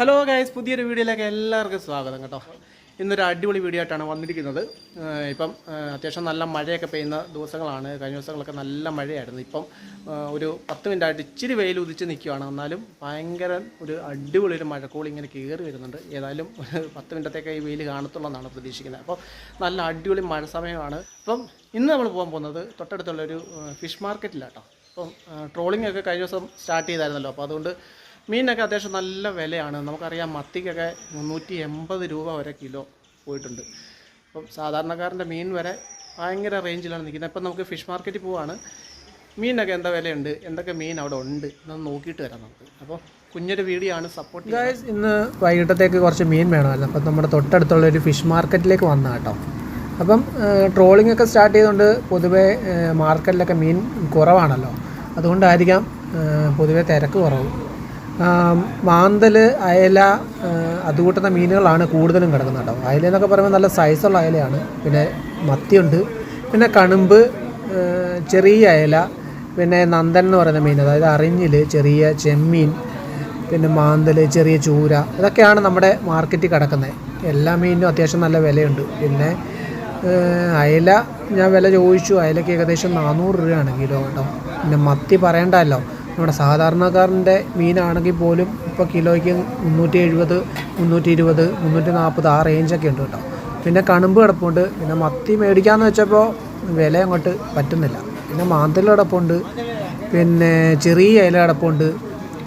Hello guys പുതിയൊരു വീഡിയോയിലേക്ക് എല്ലാവർക്കും സ്വാഗതം കേട്ടോ. ഇന്നൊരു അടിപൊളി വീഡിയോ ആയിട്ടാണ് വന്നിരിക്കുന്നത്. ഇപ്പം അത്യാവശ്യം നല്ല മഴയൊക്കെ പെയ്യുന്ന ദിവസങ്ങളാണ്. കഴിഞ്ഞ ദിവസങ്ങളൊക്കെ നല്ല മഴയായിരുന്നു. ഇപ്പം ഒരു പത്ത് മിനിറ്റ് ആയിട്ട് ഇച്ചിരി വെയിൽ ഉദിച്ച് നിൽക്കുകയാണ് എന്നാലും ഭയങ്കര ഒരു അടിപൊളി ഒരു മഴക്കോൾ ഇങ്ങനെ കയറി വരുന്നുണ്ട്. ഏതായാലും ഒരു പത്ത് മിനിറ്റത്തേക്ക് ഈ വെയിൽ കാണത്തുള്ളൂ എന്നാണ് പ്രതീക്ഷിക്കുന്നത്. അപ്പോൾ നല്ല അടിപൊളി മഴ സമയമാണ്. അപ്പം ഇന്ന് നമ്മൾ പോകാൻ പോകുന്നത് തൊട്ടടുത്തുള്ള ഒരു ഫിഷ് മാർക്കറ്റിലാട്ടോ. അപ്പം ട്രോളിംഗ് ഒക്കെ കഴിഞ്ഞ ദിവസം സ്റ്റാർട്ട് ചെയ്തായിരുന്നല്ലോ. അപ്പോൾ അതുകൊണ്ട് മീനൊക്കെ അത്യാവശ്യം നല്ല വിലയാണ്. നമുക്കറിയാം മത്തിക്കൊക്കെ മുന്നൂറ്റി എൺപത് രൂപ വരെ കിലോ പോയിട്ടുണ്ട്. അപ്പം സാധാരണക്കാരന്റെ മീൻ വരെ ഭയങ്കര റേഞ്ചിലാണ് നിൽക്കുന്നത്. ഇപ്പം നമുക്ക് ഫിഷ് മാർക്കറ്റിൽ പോവാണ്. മീനൊക്കെ എന്താ വിലയുണ്ട്? എന്തൊക്കെ മീൻ അവിടെ ഉണ്ട്? എന്നൊന്ന് നോക്കിയിട്ട് വരാം നമുക്ക്. അപ്പോൾ കുഞ്ഞൊരു വീഡിയോ ആണ് സപ്പോർട്ട് ഗായ്സ് ഇന്ന് വൈകിട്ടത്തേക്ക് കുറച്ച് മീൻ വേണമല്ലോ. അപ്പം നമ്മുടെ തൊട്ടടുത്തുള്ള ഒരു ഫിഷ് മാർക്കറ്റിലേക്ക് വന്ന കേട്ടോ. അപ്പം ട്രോളിംഗ് ഒക്കെ സ്റ്റാർട്ട് ചെയ്തുകൊണ്ട് പൊതുവേ മാർക്കറ്റിലൊക്കെ മീൻ കുറവാണല്ലോ. അതുകൊണ്ടായിരിക്കാം പൊതുവേ തിരക്ക് കുറവ്. മാന്തൽ അയല അതുകൂട്ടുന്ന മീനുകളാണ് കൂടുതലും കിടക്കുന്നത് കേട്ടോ. അയല എന്നൊക്കെ പറയുമ്പോൾ നല്ല സൈസുള്ള അയലയാണ്. പിന്നെ മത്തിയുണ്ട്. പിന്നെ കണുമ്പ് ചെറിയ അയല പിന്നെ നന്ദൻ എന്ന് പറയുന്ന മീൻ അതായത് അറിഞ്ഞിൽ ചെറിയ ചെമ്മീൻ പിന്നെ മാന്തൽ ചെറിയ ചൂര ഇതൊക്കെയാണ് നമ്മുടെ മാർക്കറ്റിൽ കിടക്കുന്നത്. എല്ലാ മീനിനും അത്യാവശ്യം നല്ല വിലയുണ്ട്. പിന്നെ അയല ഞാൻ വില ചോദിച്ചു. അയലയ്ക്ക് ഏകദേശം നാനൂറ് രൂപയാണ് കിലോ കേട്ടോ. പിന്നെ മത്തി പറയണ്ടല്ലോ. നമ്മുടെ സാധാരണക്കാരന്റെ മീനാണെങ്കിൽ പോലും ഇപ്പോൾ കിലോയ്ക്ക് മുന്നൂറ്റി എഴുപത് മുന്നൂറ്റി ഇരുപത് മുന്നൂറ്റി നാൽപ്പത് ആ റേഞ്ചൊക്കെ ഉണ്ട് കേട്ടോ. പിന്നെ കണുമ്പ് കിടപ്പുണ്ട്. പിന്നെ മത്തി മേടിക്കാമെന്ന് വെച്ചപ്പോൾ വില അങ്ങോട്ട് പറ്റുന്നില്ല. പിന്നെ മാന്തല കിടപ്പുണ്ട്. പിന്നെ ചെറിയ ഇല കിടപ്പുണ്ട്.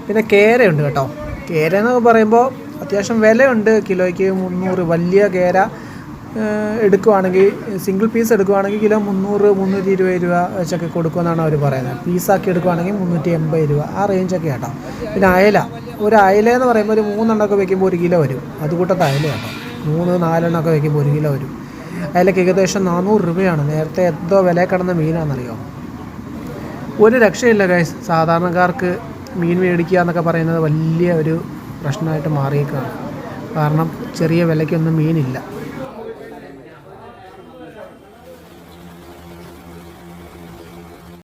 പിന്നെ കേരയുണ്ട് കേട്ടോ. കേര എന്നൊക്കെ പറയുമ്പോൾ അത്യാവശ്യം വിലയുണ്ട്. കിലോയ്ക്ക് മുന്നൂറ് വലിയ കേര എടുക്കുവാണെങ്കിൽ സിംഗിൾ പീസ് എടുക്കുവാണെങ്കിൽ കിലോ മുന്നൂറ് മുന്നൂറ്റി ഇരുപത് രൂപ വെച്ചൊക്കെ കൊടുക്കുമെന്നാണ് അവർ പറയുന്നത്. പീസാക്കി എടുക്കുവാണെങ്കിൽ മുന്നൂറ്റി എൺപത് രൂപ. ആ റേഞ്ചൊക്കെ കേട്ടോ. പിന്നെ അയല. ഒരു അയല എന്ന് പറയുമ്പോൾ ഒരു മൂന്നെണ്ണമൊക്കെ വെക്കുമ്പോൾ ഒരു കിലോ വരും. അതുകൂട്ടത്തെ അയല കേട്ടോ. മൂന്ന് നാലെണ്ണമൊക്കെ വെക്കുമ്പോൾ ഒരു കിലോ വരും. അയലക്ക് ഏകദേശം നാനൂറ് രൂപയാണ്. നേരത്തെ എന്തോ വില കിടന്ന മീനാണെന്നറിയോ? ഒരു രക്ഷയില്ല ഗൈസ് സാധാരണക്കാർക്ക് മീൻ മേടിക്കുക എന്നൊക്കെ പറയുന്നത് വലിയ ഒരു പ്രശ്നമായിട്ട് മാറിയേക്കാണ്. കാരണം ചെറിയ വിലയ്ക്കൊന്നും മീനില്ല.